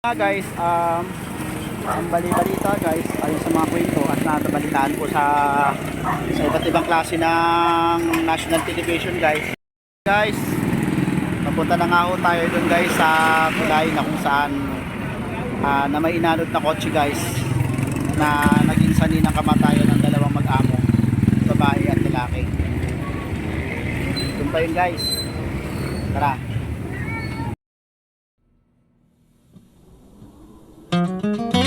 Ah, guys, um, ang bali-balita guys, ayon sa mga kwento at natabalitaan ko sa sa iba't ibang klase ng national television guys. Guys, papunta na nga ho tayo doon guys sa kulay na kung saan ah, na may inanod na kotse guys na naging sani ng kamatayan ng dalawang mag-amo, babae at lalaki. Doon guys. Tara. Ayan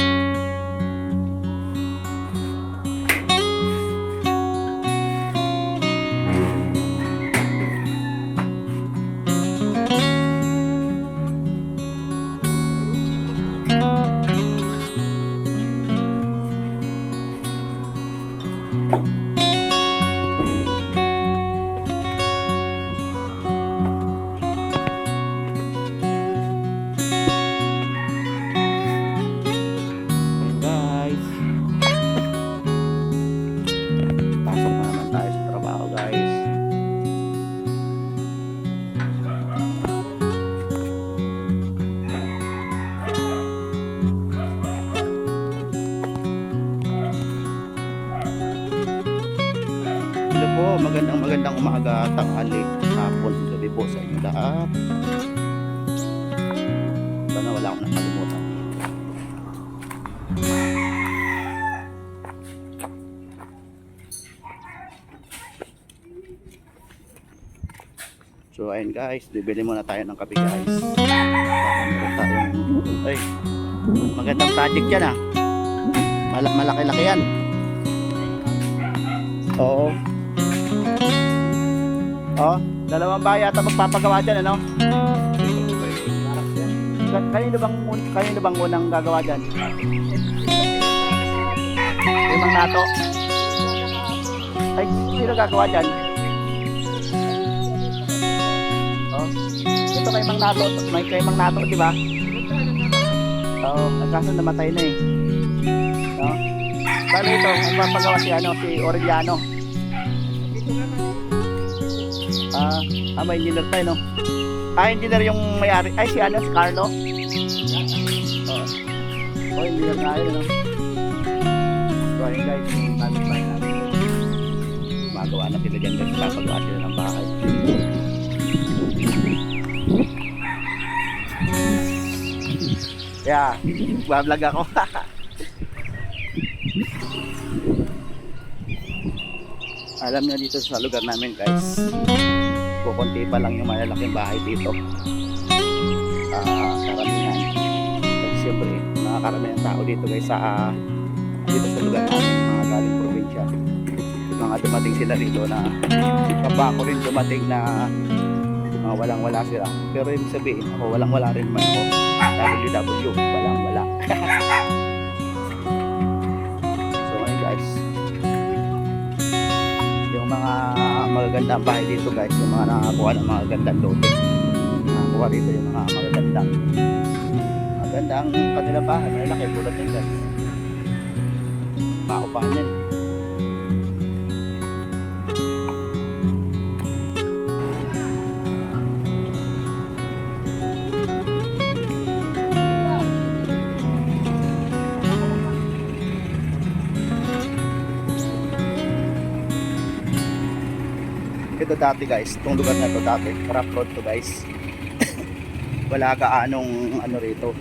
magandang magandang umaga, tanghali, hapon, gabi po sa inyo lahat. Sana wala akong nakalimutan. So ayun guys, bibili muna tayo ng kape guys. Meron. Ay, magandang project yan ah. Mal- malaki-laki yan. Oo. Oh, dalawang bahay ata magpapagawa dyan ano? Ka- Kanino bang, kanino bang unang gagawa dyan? Yung mga nato. Ay, sino gagawa dyan? Oh. Ito kay Mang Nato, may kay Mang Nato, di ba? Oo, oh, kaso namatay na eh. No? Bali ito, ang papagawa si ano, si Aureliano. Ah, ah, may engineer tayo, no? Ah, engineer yung may-ari. Ay, si ano, si Carlo. Oo. Oh, engineer na yun, no? So, ayun guys, yung aming bahay namin. Magawa na sila dyan guys, papagawa sila ng bahay. Yeah, bablog ako. Alam nyo dito sa lugar namin guys, kukunti pa lang yung malalaking bahay dito. Ah, karamihan. Kasi siyempre, nakakaramihan tao dito guys sa ah, dito sa lugar namin, mga galing probinsya. Mga dumating sila dito na kapag ako rin dumating na mga walang wala sila. Pero yung sabihin ako, walang wala rin man ako. WW, walang wala. mga magagandang bahay dito guys, yung mga nakakuha ng mga gandang lote. Nakakuha dito yung mga magagandang magandang kanila bahay. Malaki bulad yan guys. Paupahan yan. Ito dati guys, itong lugar na to dati, crop road to guys. Wala ka anong ano rito.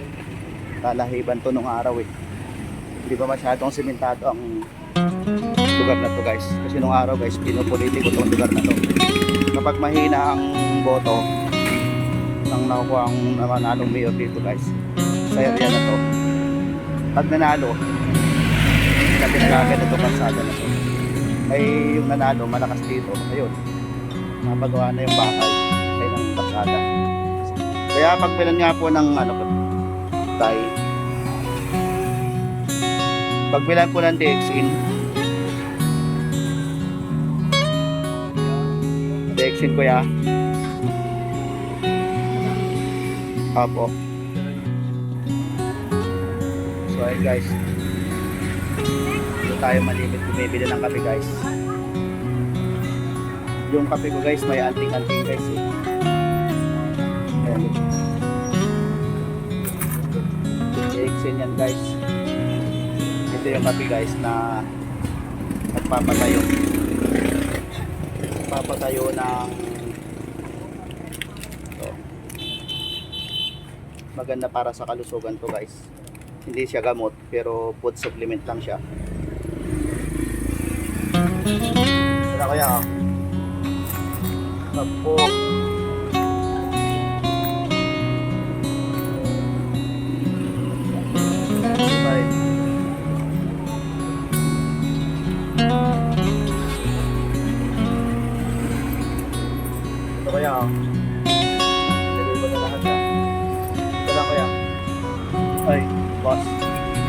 Lalahiban to nung araw eh. Hindi ba masyadong simentado ang lugar na to guys. Kasi nung araw guys, pinupolitiko tong lugar na to. Kapag mahina ang boto, ang nakukuha ang nanalong mayor dito guys, sa area na to. Pag nanalo, kapit kagad na to kalsada na to. Ay yung nanalo, malakas dito. Ayun, napagawa na yung bahay kaya ng kalsada. Kaya pagbilan nga po ng ano tay pagbilan po ng Dexin Dexin kuya. Apo. So ayun guys. Dito tayo malimit. Bumibili ng kape guys yung kape ko guys may anting-anting guys eh. Ayan. yan guys. Ito yung kape guys na nagpapatayo. Papatayo ng ito. Maganda para sa kalusugan to guys. Hindi siya gamot pero food supplement lang siya. Wala kaya ah. Tapos kaya. Lagay ko na lahat ah. Ito lang kaya. Ay, boss.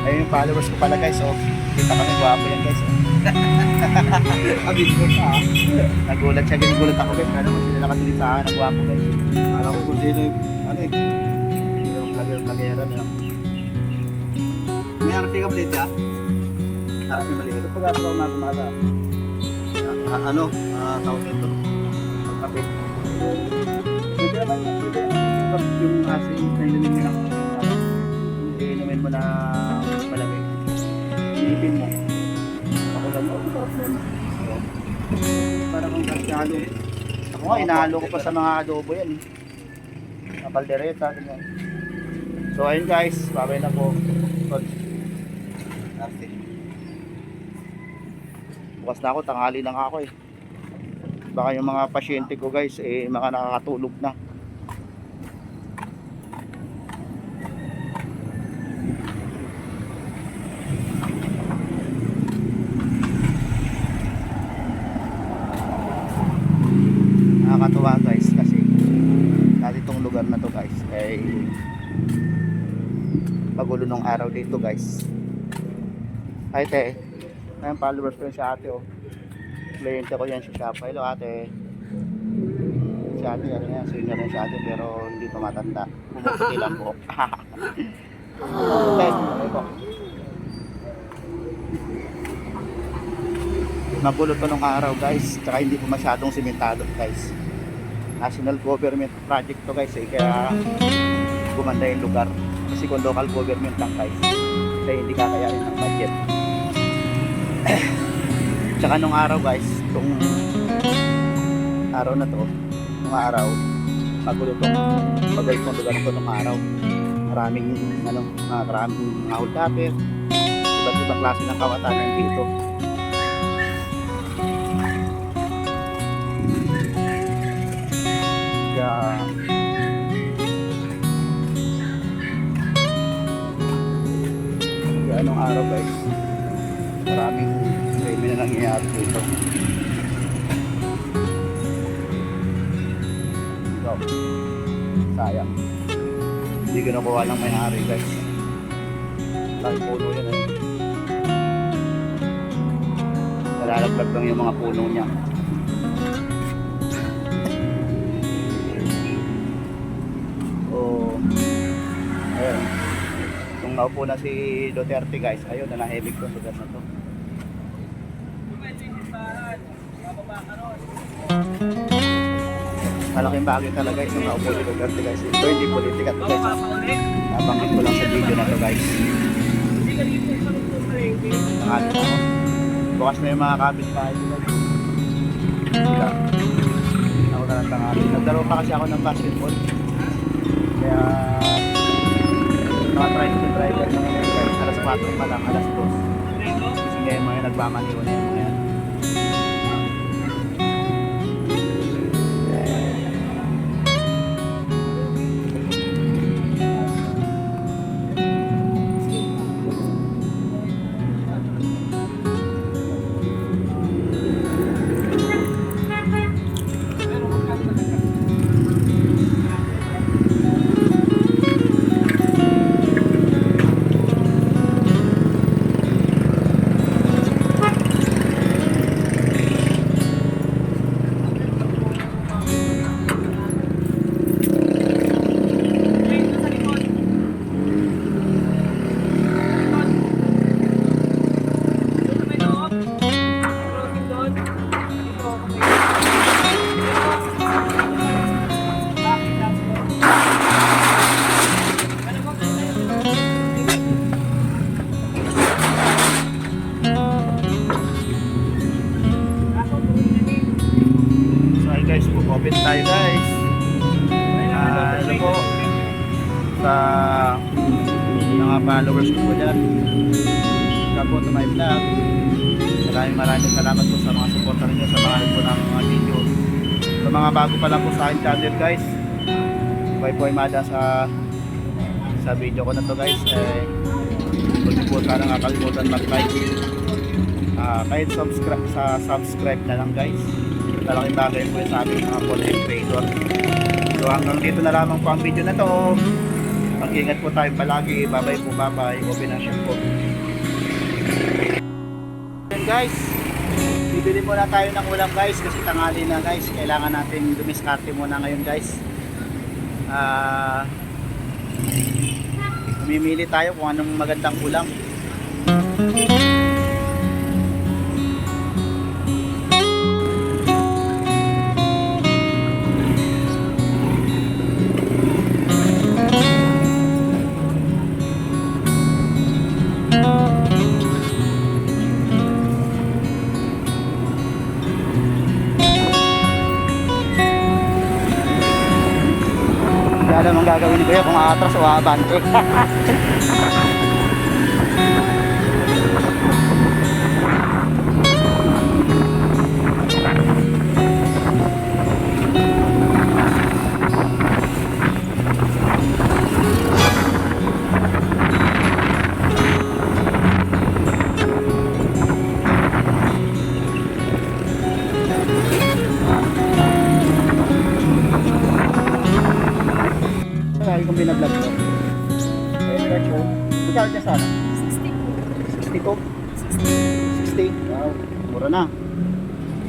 Ayun yung followers ko pala guys oh. Kita kami gwapo yan guys. Oh. Abis ko siya ah. Nagulat siya, ginugulat ako guys. Ano mo sila nakasilip sa akin, nagwapo guys. Alam ko kung sino yung, ano eh. Yung vlogger-vloggera na. May arte ka ba dito ah? Arte maliit. Ito pag ako na tumata. Ah, ano? Ah, tawag nito. Pagkapit. Pwede naman naman yung- yung asin na inumin mo ng ano, hindi inumin mo na malamig. Inipin mo. Ako lang, nun. Para kang kasyalo. Ako nga, inahalo ko pa sa mga adobo yan. eh. Kaldereta, ganyan. So ayun guys, babay na po. Arte. Bukas na ako, tanghali lang ako eh. Baka yung mga pasyente ko guys, eh, mga nakakatulog na. Nakakatuwa guys kasi dati itong lugar na to guys ay pagulo nung araw dito guys. Ay te, followers ko yun si ate oh. Kliyente ko yan sa shop. Hello ate. Si ate, ano yan, senior na si ate pero hindi pa matanda. Pumuputi lang po. Te, po? Magulo to nung araw guys, tsaka hindi po masyadong simentado guys. National government project to guys eh, kaya gumanda yung lugar. Kasi kung local government lang guys, kaya hindi kakayanin ng budget. Tsaka nung araw guys, itong araw na to, nung araw, magulo tong magulo tong lugar to nung araw. Maraming, ano, mga maraming mga huldaper, iba't ibang klase ng kawatanan dito. Kaya, araw guys, maraming krimen na nangyayari dito. So, sayang. Hindi ko nakuha ng may-ari guys. Laki puno yan eh. Nalalaglag lang yung mga puno niya. Nung naupo na si Duterte guys, ayun, na nahimik yung lugar na to. Malaking bagay talaga guys nung naupo si Duterte guys. Ito hindi politika to guys. Nabanggit ko lang sa video na to guys. Tanghali na ako. Bukas na yung mga kapitbahay ko guys. Sila. Ako na lang tanghali. Nagdaro pa kasi ako ng basketball. Kaya mga tricycle driver na ngayon guys. Alas 4 pa lang, alas 2. Kasi ngayon mga nagmamaniwan na yung mga yan. Mga followers ko po dyan. Welcome po to my vlog. Maraming maraming salamat po sa mga supporter niyo sa mga po ng mga video. Sa mga bago pa lang po sa akin channel guys. Bye po mada sa sa video ko na to guys. Eh, huwag po sana nakakalimutan mag-like. Ah, kahit subscribe sa subscribe na lang guys. Talaking bagay po sa ating mga content creator. So hanggang dito na lamang po ang video na to. Mag-ingat po tayo palagi. Bye-bye po, bye-bye. Siya po. Ayan guys, bibili muna tayo ng ulam guys kasi tanghali na guys. Kailangan natin dumiskarte muna ngayon guys. Ah, mamimili tayo kung anong magandang ulam. Ni Kuya kung aatras o aabante.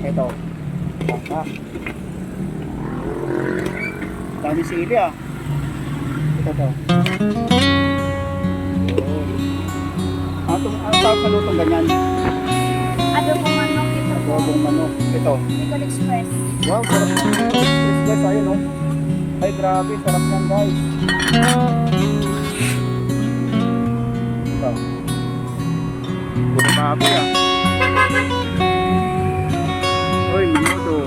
Ito. Bangka. Dami sili ah. Ito to. Oh. Ano tong ano tawag sa lutong ganyan? Po manok ito? Adobong manok. Ito. Bicol Express. Wow, sarap guys, ayun oh. Ay, grabe, sarap yan guys. Ito. Baboy ah. Uy, minuto.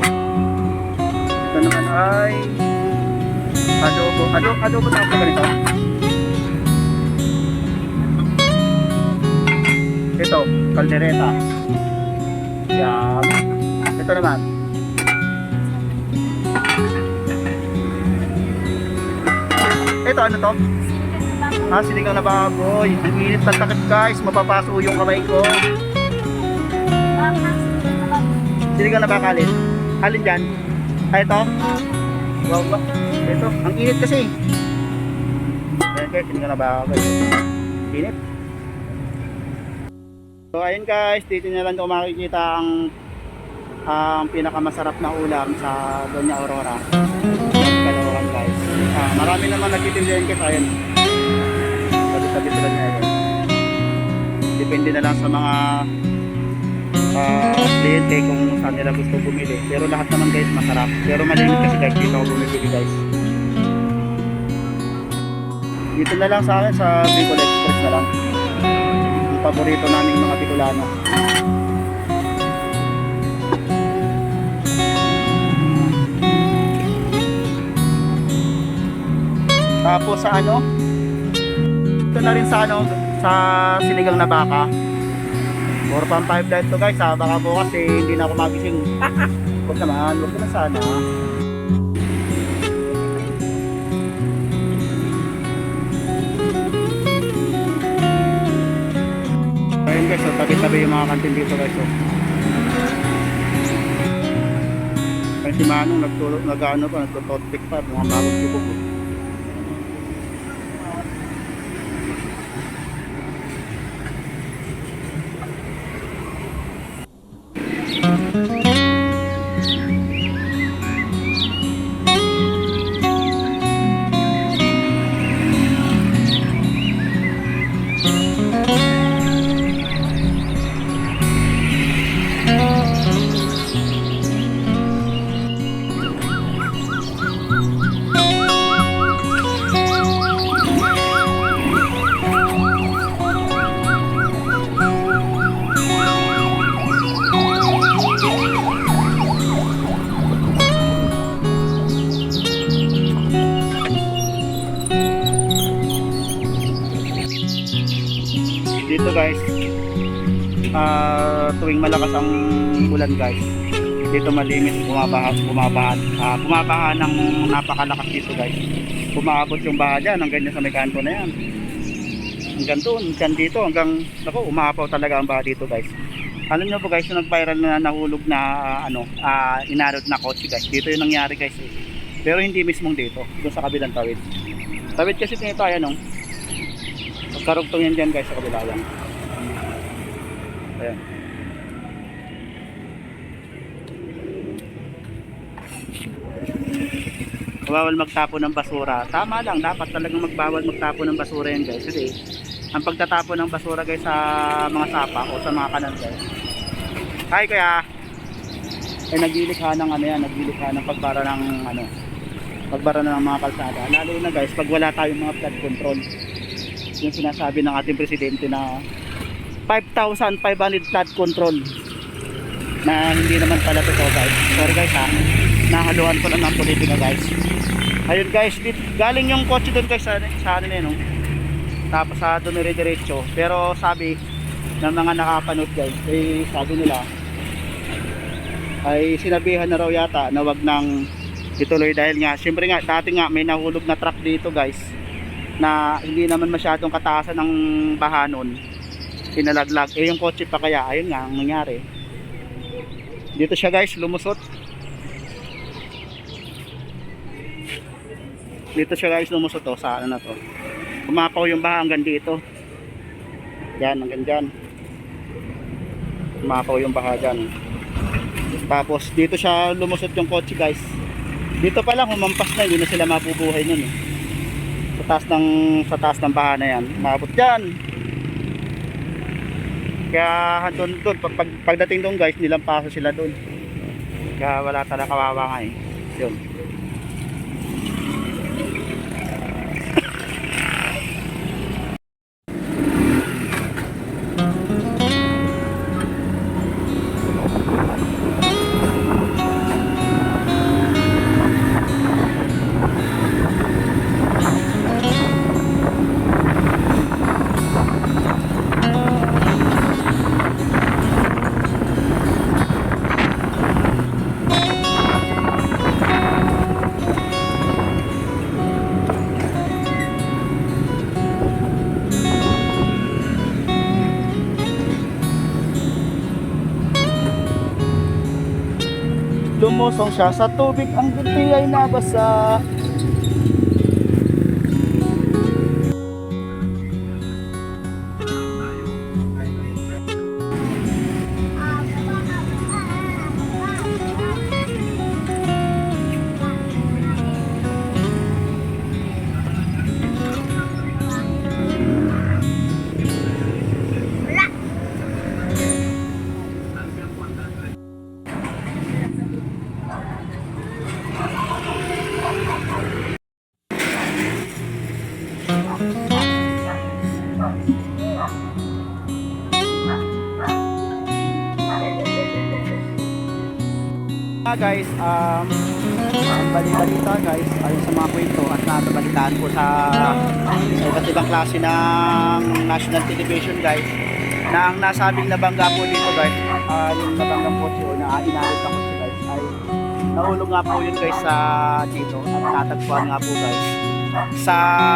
Ito naman ay adobo. Adobo, adobo tawag ka ganito. Ito, kaldereta. Yan. Ito naman. Ito ano to? Ah, sinigang na baboy. Ang init ng takip guys. Mapapaso yung kamay ko. Sinigang na baka alin? Alin dyan? Ah, ito? Wow, wow. Ito. Ang init kasi. Ayan guys, sinigang na baka guys. Init. So ayun guys, dito na lang ko makikita ang ang pinakamasarap na ulam sa Doña Aurora. Kalawang guys. Ah, marami naman nagtitindihan kasi ayun. Sabi-sabi sila niya. Depende na lang sa mga ah, kliyente kung saan nila gusto bumili. Pero lahat naman guys masarap. Pero malimit kasi guys dito ako bumibili guys. Dito na lang sa akin sa Bicol Express na lang. Ang paborito naming mga Bicolano. Tapos sa ano? Ito na rin sa ano, sa sinigang na baka. More pang 5 light to guys ha. Baka bukas eh, hindi na ako magising. Huwag naman, huwag na sana. Ayun guys, so, tabi-tabi yung mga kantin dito guys. Oh. Ay si Manong nagtulog, nag-ano pa, nagtutotpick pa, mga bagong tubog. Ah, tuwing malakas ang ulan guys, dito malinis, bumabaha, bumabaha, ah, bumabaha ng napakalakas dito guys. Bumaabot yung baha dyan, hanggang dyan sa may kanto na yan. Hanggang doon, hanggang dito, hanggang, naku, umapaw talaga ang baha dito guys. Alam nyo po guys, yung nag-viral na nahulog na, ah, ano, ah, inarot na kotse guys. Dito yung nangyari guys eh. Pero hindi mismong dito, doon sa kabilang tawid. Tawid kasi nito, ayan o. Magkarugtong yan dyan guys sa kabila yan. Ayan. Bawal magtapon ng basura. Tama lang, dapat talagang magbawal magtapon ng basura yan guys. Kasi ang pagtatapon ng basura guys sa mga sapa o sa mga kanan guys. Hi kaya ay naglilikha ng ano yan, naglilikha ng pagbara ng ano, pagbara ng mga kalsada. Lalo na guys, pag wala tayong mga flood control. Yung sinasabi ng ating presidente na 5,500 flood control na hindi naman pala totoo guys. Sorry guys ha, nahaluan ko lang ng politika guys. Ayun guys, dit, galing yung kotse doon guys sa, sa ano na yun, no? Tapos sa dumire-diretso. Pero sabi ng mga nakapanood guys, eh sabi nila, ay sinabihan na raw yata na wag nang ituloy dahil nga syempre nga dati nga may nahulog na truck dito guys na hindi naman masyadong kataasan ng baha nun pinalaglag eh yung kotse pa kaya ayun nga ang nangyari dito siya guys lumusot dito siya guys lumusot to sa ano na to umapaw yung baha hanggang dito yan hanggang dyan umapaw yung baha dyan tapos dito siya lumusot yung kotse guys. Dito pa lang humampas na hindi na sila mabubuhay nun eh. Sa taas ng sa taas ng baha na yan. Maabot diyan. Kaya doon doon pag, pag, pagdating doon guys, nilampaso sila doon. Kaya wala talaga kawawa nga eh. Yun. Lumusong siya sa tubig, ang gunti ay nabasa. Guys, um, ang bali-balita guys, ayon sa mga kwento at natabalitaan ko sa, sa iba't ibang klase ng national television guys, na ang nasabing nabangga po dito guys, ah, yung nabanggang kotse o na inalit na kotse guys, ay nahulog nga po yun guys sa dito at natagpuan nga po guys. Sa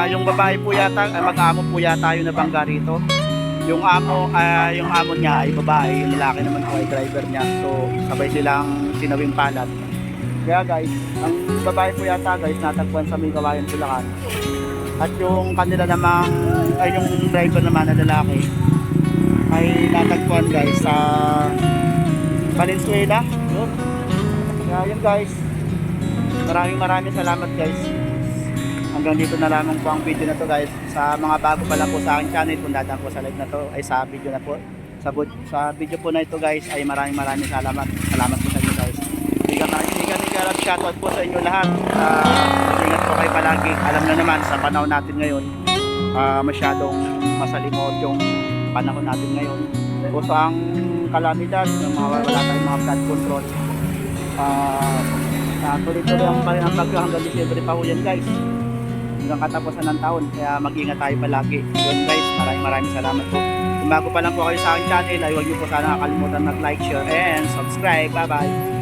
yung babae po yata, ay mag-amo po yata yung nabangga rito. Yung amo, ah, yung amo niya ay babae, yung lalaki naman po ay driver niya. So, sabay silang sinawing palat. Kaya guys, ang babae po yata guys, natagpuan sa may kawayan Bulacan. At yung kanila namang, ay yung driver naman na lalaki, ay natagpuan guys sa Valenzuela. Yun. Kaya yun guys, maraming maraming salamat guys. Hanggang dito na lamang po ang video na to guys. Sa mga bago pa lang po sa aking channel, kung dadaan po sa live na to, ay sa video na po. Sa, sa video po na ito guys, ay maraming maraming salamat. Salamat po sa inyo guys. Higa ka, higa, higa, shoutout po sa inyo lahat. Uh, ingat po kayo palagi. Alam na naman sa panahon natin ngayon, ah, masyadong masalimot yung panahon natin ngayon. Puso ang kalamidad, yung mga wala tayong mga flood control. Ah, uh, tuloy-tuloy ang, ang bagyo hanggang December pa ho yan guys hanggang katapusan ng taon kaya mag-ingat tayo palagi yun guys maraming maraming salamat po kung bago pa lang po kayo sa aking channel, ay huwag niyo po sana nakalimutan mag-like, share, and subscribe. Bye-bye!